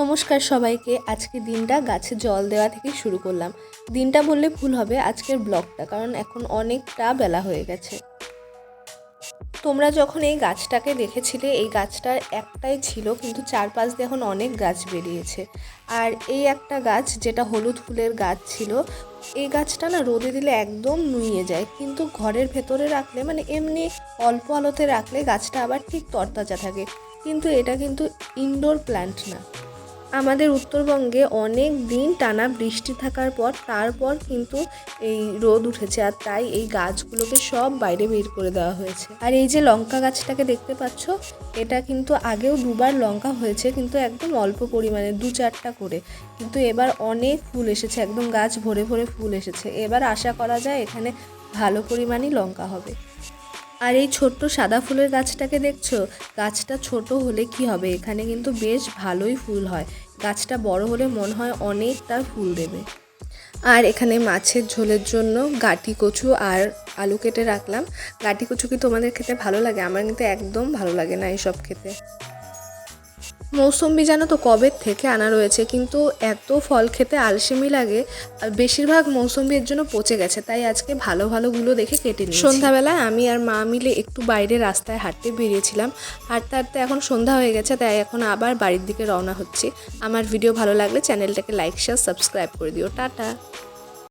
নমস্কার সবাইকে, আজকে দিনটা গাছে জল দেওয়া থেকে শুরু করলাম। দিনটা বললে ভুল হবে, আজকের ব্লগটা, কারণ এখন অনেকটা বেলা হয়ে গেছে। তোমরা যখন এই গাছটাকে দেখেছিলে, এই গাছটার একটাই ছিল, কিন্তু চারপাশ দিয়ে এখন অনেক গাছ বেরিয়েছে। আর এই একটা গাছ, যেটা হলুদ ফুলের গাছ ছিল, এই গাছটা না রোদে দিলে একদম নুয়ে যায়, কিন্তু ঘরের ভেতরে রাখলে মানে এমনি অল্প আলোতে রাখলে গাছটা আবার ঠিক তরতাজা থাকে। কিন্তু এটা কিন্তু ইনডোর প্ল্যান্ট না। আমাদের উত্তরবঙ্গে অনেক দিন টানা বৃষ্টি থাকার পর তারপর কিন্তু এই রোদ উঠেছে আর তাই এই গাছগুলোকে সব বাইরে বের করে দেওয়া হয়েছে। আর এই যে লঙ্কা গাছটাকে দেখতে পাচ্ছ, এটা কিন্তু আগেও দুবার লঙ্কা হয়েছে কিন্তু একদম অল্প পরিমাণে, দু চারটা করে। কিন্তু এবার অনেক ফুল এসেছে, একদম গাছ ভরে ভরে ফুল এসেছে। এবার আশা করা যায় এখানে ভালো পরিমাণই লঙ্কা হবে। আর এই ছোট্ট সাদা ফুলের গাছটাকে দেখছ? গাছটা ছোট হলে কি হবে? এখানে কিন্তু বেশ ভালোই ফুল হয়। গাছটা বড় হলে মনে হয় অনেকটা ফুল দেবে। আর এখানে মাছের ঝোলের জন্য গাটি কচু আর আলু কেটে রাখলাম। গাটি কচু কি তোমাদের খেতে ভালো লাগে? আমার কিন্তু একদম ভালো লাগে না এইসব খেতে। মৌসম্বি জানো তো কবে থেকে আনা রয়েছে, কিন্তু এত ফল খেতে আলসেমি লাগে আর বেশিরভাগ মৌসম্বি এর জন্য পচে গেছে, তাই আজকে ভালো ভালোগুলো দেখে কেটে নিই সন্ধ্যাবেলায় আমি আর মা মিলে একটু বাইরে রাস্তায় হাঁটতে বেরিয়েছিলাম, হাঁটতে হাঁটতে এখন সন্ধ্যা হয়ে গেছে, তাই এখন আবার বাড়ির দিকে রওনা হচ্ছি। আমার ভিডিও ভালো লাগলে চ্যানেলটাকে লাইক শেয়ার সাবস্ক্রাইব করে দিও। টাটা।